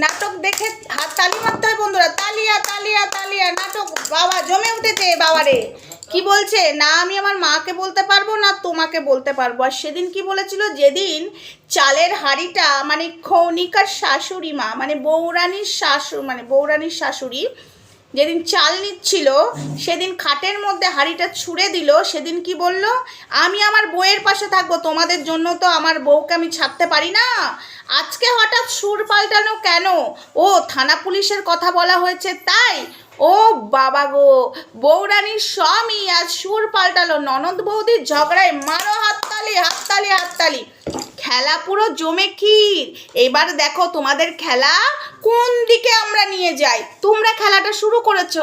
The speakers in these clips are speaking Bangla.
নাটক দেখে হাত তালি মারতে হয় বন্ধুরা। তালিয়া তালিয়া তালিয়া, নাটক। বাবা, জমে উঠেছে বাবারে। কি বলছে? না, আমি আমার মাকে বলতে পারব না, তোমাকে বলতে পারব। আর সেদিন কি বলেছিল? যেদিন চালের হাড়িটা মানে খৌনিকার শাশুড়ি মা মানে বৌরানীর শাশু মানে বৌরানির শাশুড়ি যেদিন চাল নিচ্ছিল, সেদিন খাটের মধ্যে হাঁড়িটা ছুঁড়ে দিল, সেদিন কি বলল, আমি আমার বউয়ের পাশে থাকব, তোমাদের জন্য তো আমার বউকে আমি ছাড়তে পারি না। আজকে হঠাৎ সুর পাল্টানো কেন? ও, থানা পুলিশের কথা বলা হয়েছে তাই? ও বাবা গো বৌরানির স্বামী, আজ সুর পাল্টালো। ননদ বৌদির ঝগড়ায় মারো হাততালি হাততালি হাততালি। খেলা পুরো জমে ক্ষীর। এবার দেখো তোমাদের খেলা কোন দিকে আমরা নিয়ে যাই। তোমরা খেলাটা শুরু করেছ,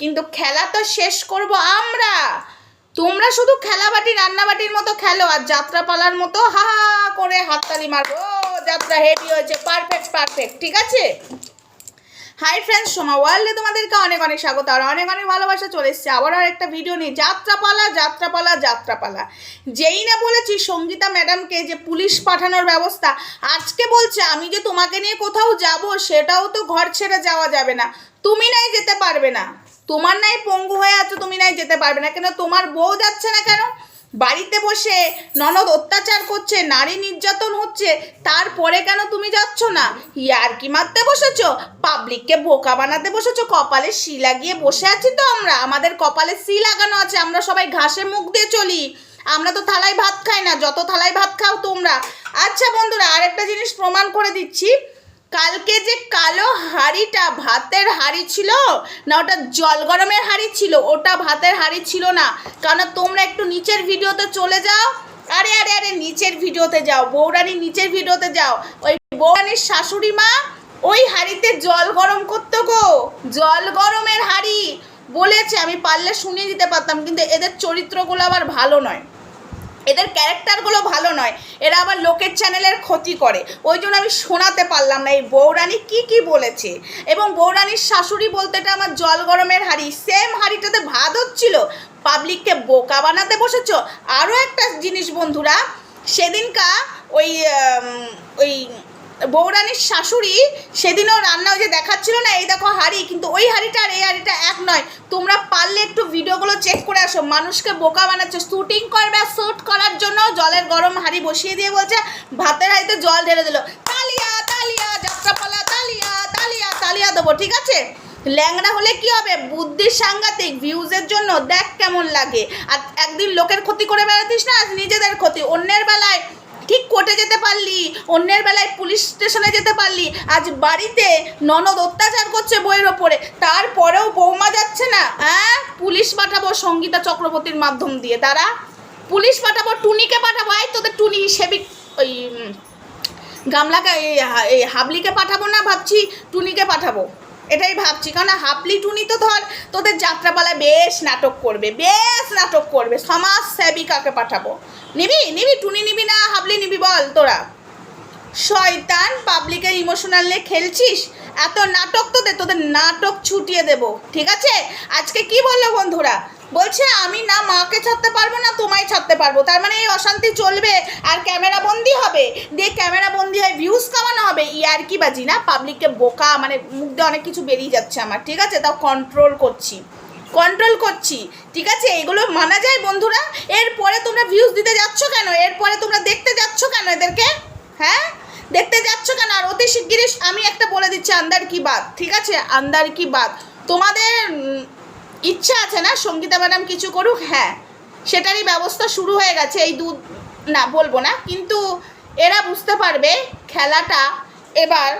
কিন্তু খেলা তো শেষ করব আমরা। তোমরা শুধু খেলাবাটি, রান্নাবাটির মতো খেলো, আর যাত্রাপালার মতো হা হা করে হাততালি মারবো যাত্রা হেভি হয়েছে পারফেক্ট পারফেক্ট ঠিক আছে? হাই ফ্রেন্ডস সোমা ওয়ার্ল্ডে তোমাদেরকে অনেক অনেক স্বাগত আর অনেক অনেক ভালোবাসা চলে এসছে। আবার আর একটা ভিডিও নিয়ে। যাত্রাপালা যাত্রাপালা যাত্রাপালা। যেই না বলেছি সঙ্গীতা ম্যাডামকে যে পুলিশ পাঠানোর ব্যবস্থা, আজকে বলছে আমি যে তোমাকে নিয়ে কোথাও যাব সেটাও তো ঘর ছেড়ে যাওয়া যাবে না। তুমি নাই যেতে পারবে না। তোমার নাই পঙ্গু হয়ে আছো, তুমি নাই যেতে পারবে না। কেন তোমার বউ যাচ্ছে না কেন? বাড়িতে বসে ননদ অত্যাচার করছে, নারী নির্যাতন হচ্ছে, তারপরে কেন তুমি যাচ্ছ না? ইয়ারকি মারতে বসেছো? পাবলিককে বোকা বানাতে বসেছো? কপালে সি লাগিয়ে বসে আছি তো আমরা। আমাদের কপালে সি লাগানো আছে, আমরা সবাই ঘাসে মুখ দিয়ে চলি। আমরা তো থালায় ভাত খাই না, যত থালায় ভাত খাও তোমরা। আচ্ছা বন্ধুরা, আরেকটা জিনিস প্রমাণ করে দিচ্ছি। কালকে যে কালো হাঁড়িটা, ভাতের হাঁড়ি ছিল না, ওটা জল গরমের হাঁড়ি ছিল, ওটা ভাতের হাঁড়ি ছিল না। কারণ তোমরা একটু নিচের ভিডিওতে চলে যাও। আরে আরে আরে, নিচের ভিডিওতে যাও বৌরানির নিচের ভিডিওতে যাও। ওই বৌরানির শাশুড়ি মা ওই হাঁড়িতে জল গরম করতো গো, জল গরমের হাঁড়ি। বলেছে, আমি পারলে শুনিয়ে দিতে পারতাম, কিন্তু এদের চরিত্রগুলো আবার ভালো নয়। এদের ক্যারেক্টারগুলো ভালো নয়, এরা আবার লোকের চ্যানেলের ক্ষতি করে। ওই জন্য আমি শোনাতে পারলাম না এই বৌরানী কি কি বলেছে। এবং বৌরানীর শাশুড়ি বলতে এটা আমার জল গরমের হাড়ি। সেম হাড়িটাতে ভাত হচ্ছিল পাবলিককে বোকা বানাতে বসেছ। আরও একটা জিনিস বন্ধুরা, সেদিনকা ওই ওই বৌরানীর শাশুড়ি সেদিনও রান্না ওই যে দেখাচ্ছিল না, এই দেখো হাঁড়ি, কিন্তু ওই হাঁড়িটা আর এই হাঁড়িটা এক নয়। তোমরা পারলে একটু ভিডিওগুলো চেক করে আসো। মানুষকে বোকা বানাচ্ছে। শুটিং করবে আর শ্যুট করার জন্য জলের গরম হাঁড়ি বসিয়ে দিয়ে বলছে, ভাতের হাঁড়িতে জল ঢেলে দিল। তালিয়া তালিয়া, যাত্রাপালা, তালিয়া তালিয়া তালিয়া দেবো, ঠিক আছে? ল্যাংড়া হলে কি হবে? বুদ্ধির সাংঘাতিক ভিউজের জন্য দেখ কেমন লাগে। আর একদিন লোকের ক্ষতি করে বেড়াতিস না, আজ নিজেদের ক্ষতি। অন্যের বেলায় ঠিক কোর্টে যেতে পারলি, অন্যের বেলায় পুলিশ স্টেশনে যেতে পারলি, আজ বাড়িতে ননদ অত্যাচার করছে বইয়ের ওপরে, তারপরেও বৌমা যাচ্ছে না হ্যাঁ পুলিশ পাঠাবো সঙ্গীতা চক্রবর্তীর মাধ্যম দিয়ে তারা পুলিশ পাঠাবো, টুনিকে পাঠাবো, এই তোদের টুনি সেবিক, ওই গামলাকে এই হাবলিকে পাঠাবো না ভাবছি, টুনিকে পাঠাবো। এটাই ভাবছি। কারণ হাবলি টুনি তো ধর, তোদের যাত্রাপালায় বেশ নাটক করবে, বেশ নাটক করবে। সমাজ সেবিকাকে পাঠাবো? নিবি? নিবি? টুনি নিবি না হাবলি নিবি বল তোরা। শয়তান পাবলিকের ইমোশনাল নিয়ে খেলছিস? এত নাটক তোদের তোদের নাটক ছুটিয়ে দেব, ঠিক আছে? আজকে কি বলল বন্ধুরা? বলছে, আমি না মাকে ছাড়তে পারব না, তোমায় ছাড়তে পারব। তার মানে এই অশান্তি চলবে আর ক্যামেরা বন্দি হবে। দিয়ে ক্যামেরা বন্দি হয় ভিউজ কামানো হবে। ইয়ার কি বাজি না? পাবলিককে বোকা মানে মুখ দিয়ে অনেক কিছু বেরিয়ে যাচ্ছে আমার, ঠিক আছে? তাও কন্ট্রোল করছি কন্ট্রোল করছি, ঠিক আছে? এগুলো মানা যায় বন্ধুরা? এরপরে তোমরা ভিউজ দিতে যাচ্ছ কেন? এরপরে তোমরা দেখতে যাচ্ছ কেন এদেরকে? হ্যাঁ? দেখতে যাচ্ছ কেন? আর অতি শিগগিরই আমি একটা বলে দিচ্ছি, আন্দার কি বাদ ঠিক আছে? আন্দার কি বাদ তোমাদের ইচ্ছা আছে না, সঙ্গীতা ম্যাডাম কিছু করুক হ্যাঁ। সেটারই ব্যবস্থা শুরু হয়ে গেছে, এই দু, না, বলব না, কিন্তু এরা বুঝতে পারবে খেলাটা এবার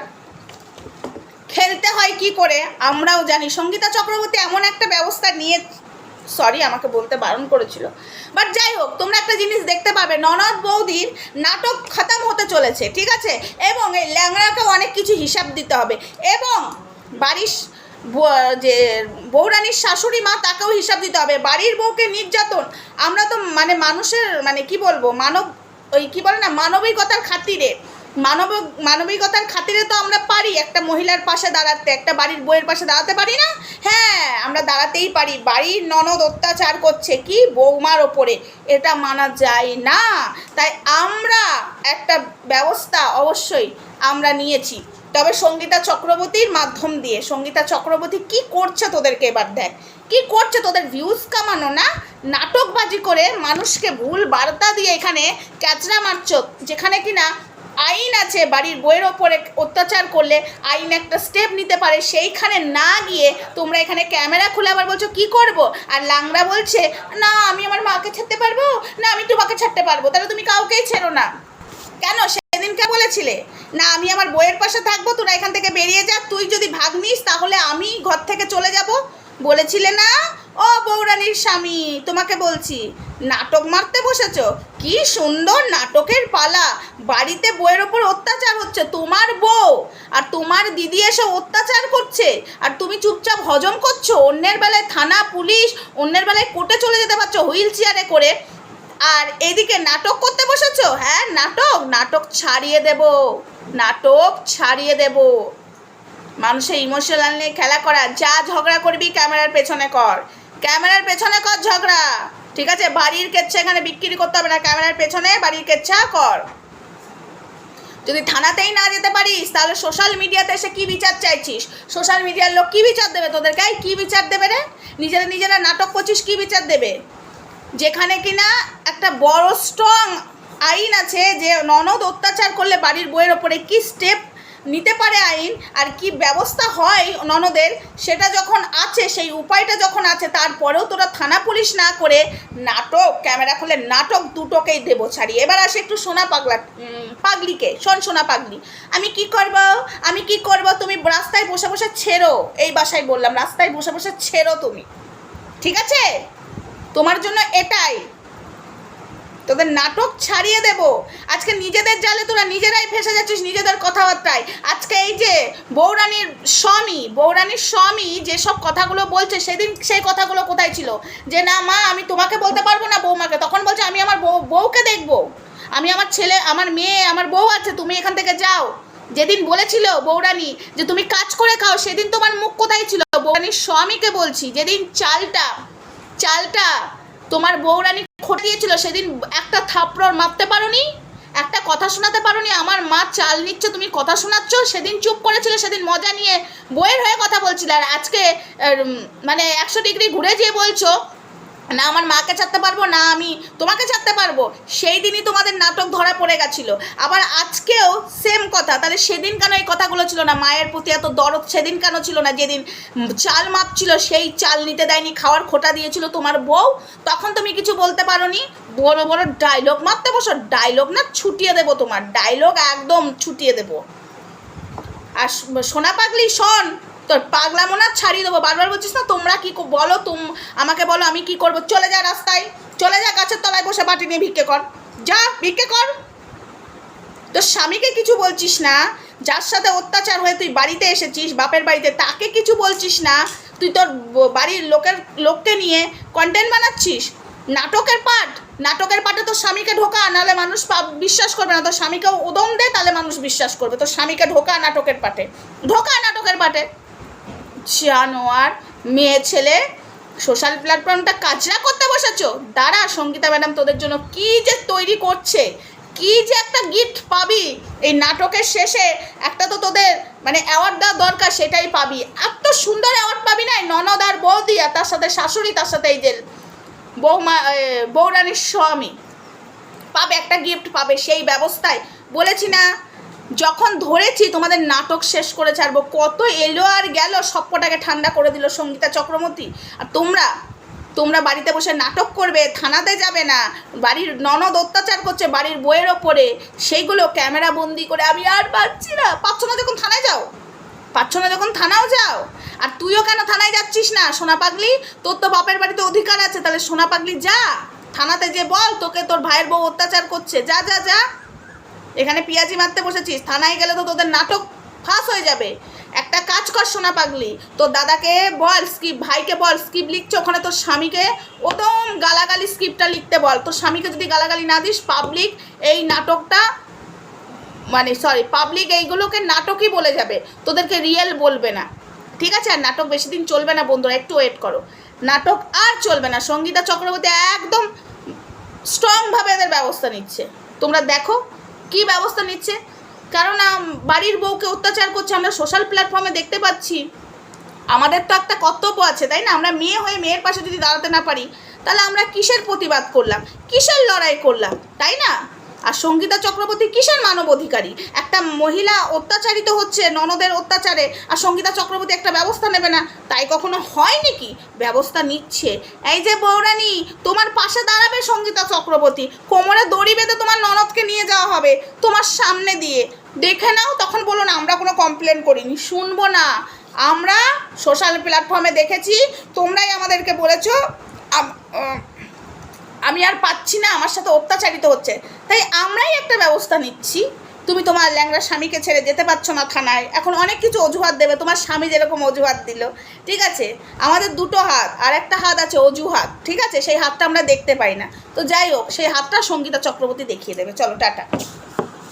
খেলতে হয় কি করে, আমরাও জানি। সঙ্গীতা চক্রবর্তী এমন একটা ব্যবস্থা নিয়ে, সরি, আমাকে বলতে বারণ করেছিল। বাট যাই হোক, তোমরা একটা জিনিস দেখতে পাবে, ননদ বৌদির নাটক খতম হতে চলেছে, ঠিক আছে? এবং এই ল্যাংড়াকেও অনেক কিছু হিসাব দিতে হবে। এবং বাড়ির যে বৌরানির শাশুড়ি মা তাকেও হিসাব দিতে হবে। বাড়ির বউকে নির্যাতন, আমরা তো মানে মানুষের মানে কি বলব, মানব, ওই কি বলে না, মানবিকতার খাতিরে। মানব, মানবিকতার খাতিরে তো আমরা পারি, একটা মহিলার পাশে দাঁড়াতে, একটা বাড়ির বইয়ের পাশে দাঁড়াতে পারি না? হ্যাঁ আমরা দাঁড়াতেই পারি। বাড়ির ননদ অত্যাচার করছে কি বৌমার ওপরে, এটা মানা যায় না। তাই আমরা একটা ব্যবস্থা অবশ্যই আমরা নিয়েছি। তবে সঙ্গীতা চক্রবর্তীর মাধ্যম দিয়ে, সঙ্গীতা চক্রবর্তী কি করছে তোদেরকে এবার দেখ। কি করছে তোদের ভিউজ কামানো না? নাটকবাজি করে মানুষকে ভুল বার্তা দিয়ে এখানে ক্যাচরা মারছ, যেখানে কিনা আইন আছে বাড়ির বইয়ের ওপরে অত্যাচার করলে আইন একটা স্টেপ নিতে পারে, সেইখানে না গিয়ে তোমরা এখানে ক্যামেরা খুলে আবার বলছো, কি করব? আর লাংড়া বলছে, না, আমি আমার মাকে ছাড়তে পারব? না, আমি একটু তোমাকে ছাড়তে পারব, তাহলে তুমি কাউকেই ছেড়ো না। কেন? সেদিনকে বলেছিলে। না, আমি আমার বইয়ের পাশে থাকব তোরা এখান থেকে বেরিয়ে যা, তুই যদি ভাগ নিস, তাহলে আমি ঘর থেকে চলে যাব। বলেছিলে না? ও বৌরানীর স্বামী, তোমাকে বলছি, নাটক মারতে বসেছ? কি সুন্দর নাটকের পালা, বাড়িতে বইয়ের ওপর অত্যাচার হচ্ছে, তোমার বউ, আর তোমার দিদি এসে অত্যাচার করছে, আর তুমি চুপচাপ হজম করছ, অন্যের বেলায় থানা, পুলিশ, অন্যের বেলায় কোর্টে চলে যেতে পারছ, হুইল চেয়ারে করে। আর এদিকে নাটক করতে বসেছো? হ্যাঁ নাটক নাটক ছাড়িয়ে দেব, নাটক ছাড়িয়ে দেব। মানুষের ইমোশনাল নিয়ে খেলা করা, যা ঝগড়া করবি ক্যামেরার পেছনে কর। ক্যামেরার পেছনে কর ঝগড়া, ঠিক আছে? বাড়ির কেচ্ছা এখানে বিক্রি করতে হবে না, ক্যামেরার পেছনে বাড়ির কেচ্ছা কর। যদি থানাতেই না যেতে পারিস, তাহলে সোশ্যাল মিডিয়াতে এসে কি বিচার চাইছিস? সোশ্যাল মিডিয়ার লোক কি বিচার দেবে তোদেরকে? কি বিচার দেবে রে? নিজেরা নিজেরা নাটক করছিস, কি বিচার দেবে? যেখানে কিনা একটা বড় স্ট্রং আইন আছে যে ননদ অত্যাচার করলে বাড়ির বইয়ের ওপরে কি স্টেপ নিতে পারে আইন আর কি ব্যবস্থা হয় ননদের, সেটা যখন আছে, সেই উপায়টা যখন আছে, তারপরেও তোরা থানা পুলিশ না করে নাটক, ক্যামেরা খুলে নাটক দুটোকেই দেবো ছাড়িয়ে এবার আসে একটু সোনা পাগলা পাগলিকে, শোন সোনা পাগলি, আমি কি করব? আমি কি করব? তুমি রাস্তায় বসে বসে ছেড়ো। এই বাসায় বললাম, রাস্তায় বসে বসে ছেড়ো তুমি। ঠিক আছে? তোমার জন্য এটাই। তোদের নাটক ছাড়িয়ে দেব। আজকে নিজেদের জালে তোরা নিজেরাই ফেসে যাচ্ছিস নিজেদের কথাবার্তায়। আজকে এই যে বৌরানীর স্বামী বৌরানীর স্বামী যেসব কথাগুলো বলছে, সেদিন সেই কথাগুলো কোথায় ছিল? যে না, মা, আমি তোমাকে বলতে পারব না বৌমাকে তখন বলছে, আমি আমার বউ, বউকে দেখব। আমি আমার ছেলে, আমার মেয়ে, আমার বউ আছে, তুমি এখান থেকে যাও। যেদিন বলেছিল বৌরানী যে তুমি কাজ করে খাও, সেদিন তোমার মুখ কোথায় ছিল? বৌরানীর স্বামীকে বলছি, যেদিন চালটা চালটা তোমার বৌরানী খটিয়েছিল, সেদিন একটা থাপড় মারতে পারোনি, একটা কথা শোনাতে পারোনি, আমার মা চাল নিচ্ছে, তুমি কথা শোনাচ্ছ, সেদিন চুপ করেছিলে, সেদিন মজা নিয়ে বইয়ের হয়ে কথা বলছিলে, আর আজকে মানে একশো ডিগ্রি ঘুরে যেয়ে বলছো না আমার মাকে ছাড়তে পারব, না আমি তোমাকে ছাড়তে পারব। সেই দিনই তোমাদের নাটক ধরা পড়ে গেছিল। আবার আজকেও সেম কথা, তাহলে সেদিন কেন এই কথাগুলো ছিল না? মায়ের প্রতি এত দরদ সেদিন কেন ছিল না? যেদিন চাল মাপছিল, সেই চাল নিতে দেয়নি, খাওয়ার খোটা দিয়েছিল তোমার বউ? তখন তুমি কিছু বলতে পারো নি বড় বড় ডায়লগ মারতে বসো ডায়লগ না ছুটিয়ে দেবো তোমার। ডায়লগ একদম ছুটিয়ে দেবো। আর সোনা পাগলি, শোন। তোর পাগলামো না, ছাড়িয়ে দেবো। বারবার বলছিস না, তোমরা কি বলো তুম আমাকে বলো আমি কি করব। চলে যা রাস্তায়। চলে যা গাছের তলায় বসে বাটি নিয়ে ভিক্ষে কর। যা, ভিক্ষে কর। তোর স্বামীকে কিছু বলছিস না। যার সাথে অত্যাচার হয়ে তুই বাড়িতে এসেছিস, বাপের বাড়িতে, তাকে কিছু বলছিস না। তুই তোর বাড়ির লোকের লোককে নিয়ে কন্টেন্ট বানাচ্ছিস? নাটকের পাঠ। নাটকের পাঠে তোর স্বামীকে ঢোকা, নাহলে মানুষ বিশ্বাস করবে না। তোর স্বামীকে উদম দে, তাহলে মানুষ বিশ্বাস করবে। তোর স্বামীকে ঢোকা নাটকের পাঠে। ঢোকা নাটকের পাঠে। জানোয়ার মেয়ে ছেলে সোশ্যাল প্ল্যাটফর্মটা কাজরা করতে বসেছো? দাঁড়া সঙ্গীতা ম্যাডাম তোদের জন্য কি যে তৈরি করছে, কি যে একটা গিফট পাবি, এই নাটকের শেষে একটা তো তোদের মানে অ্যাওয়ার্ড দেওয়া দরকার সেটাই পাবি। এত সুন্দর অ্যাওয়ার্ড পাবি না ননদ আর বৌদি আর তার সাথে শাশুড়ি, তার সাথে এই যে বৌমা বৌরানীর স্বামী। পাবে একটা গিফট পাবে সেই ব্যবস্থায়। বলেছি না যখন ধরেছি তোমাদের নাটক শেষ করে ছাড়বো, কত এলো আর গেল, সবকটাকে ঠান্ডা করে দিল সঙ্গীতা চক্রবর্তী। আর তোমরা তোমরা বাড়িতে বসে নাটক করবে, থানাতে যাবে না, বাড়ির ননদ অত্যাচার করছে বাড়ির বইয়ের ওপরে সেইগুলো ক্যামেরা বন্দি করে আমি আর পাচ্ছি না। পাচ্ছ না যখন থানায় যাও? পাচ্ছ না যখন থানাও যাও? আর তুইও কেন থানায় যাচ্ছিস না? সোনা পাগলি, তোর তো বাপের বাড়িতে অধিকার আছে, তাহলে সোনা পাগলি যা, থানাতে যে বল, তোকে তোর ভাইয়ের বউ অত্যাচার করছে। যা যা যা। এখানে পিয়াজি মারতে বসেছিস, থানায় গেলে তো তোদের নাটক ফাঁস হয়ে যাবে। একটা কাজ কর সোনা পাগলি, তোর দাদাকে বল স্ক্রিপ্ট ভাইকে বল স্ক্রিপ্ট লিখছে ওখানে তোর স্বামীকে ওদম গালাগালি স্ক্রিপ্টটা লিখতে বল। তোর স্বামীকে যদি গালাগালি না দিস পাবলিক এই নাটকটা মানে সরি পাবলিক এইগুলোকে নাটকই বলে যাবে, তোদেরকে রিয়েল বলবে না। ঠিক আছে? আর নাটক বেশি দিন চলবে না বন্ধুরা, একটু ওয়েট করো। নাটক আর চলবে না, সঙ্গীতা চক্রবর্তী একদম স্ট্রংভাবে এদের ব্যবস্থা নিচ্ছে। তোমরা দেখো কি ব্যবস্থা নিচ্ছে? কারণ বাড়ির বউকে অত্যাচার করছে, আমরা সোশ্যাল প্ল্যাটফর্মে দেখতে পাচ্ছি। আমাদের তো একটা কর্তব্য আছে, তাই না? আমরা মেয়ে হয়ে মেয়ের পাশে যদি দাঁড়াতে না পারি, তাহলে আমরা কিসের প্রতিবাদ করলাম? কিসের লড়াই করলাম? তাই না? আর সঙ্গীতা চক্রবর্তী কিসের মানব অধিকারী? একটা মহিলা অত্যাচারিত হচ্ছে, ননদের অত্যাচারে, আর সঙ্গীতা চক্রবর্তী একটা ব্যবস্থা নেবে না, তাই কখনো হয় নাকি? ব্যবস্থা নিচ্ছে। এই যে বৌরানী তোমার পাশে দাঁড়াবে সঙ্গীতা চক্রবর্তী। কোমরে দড়ি বেঁধে তোমার ননদকে নিয়ে যাওয়া হবে, তোমার সামনে দিয়ে। দেখে নাও, তখন বলো না, আমরা কোনো কমপ্লেন করিনি। শুনব না। আমরা সোশ্যাল প্ল্যাটফর্মে দেখেছি, তোমরাই আমাদেরকে বলেছ আমি আর পাচ্ছি না, আমার সাথে অত্যাচারিত হচ্ছে। তাই আমরাই একটা ব্যবস্থা নিচ্ছি। তুমি তোমার ল্যাংড়া স্বামীকে ছেড়ে যেতে পারছ না থানায়। এখন অনেক কিছু অজুহাত দেবে, তোমার স্বামী যেরকম অজুহাত দিল। ঠিক আছে? আমাদের দুটো হাত, আর একটা হাত আছে অজুহাত। ঠিক আছে? সেই হাতটা আমরা দেখতে পাই না। তো যাই হোক, সেই হাতটা সঙ্গীতা চক্রবর্তী দেখিয়ে দেবে। চলো, টাটা।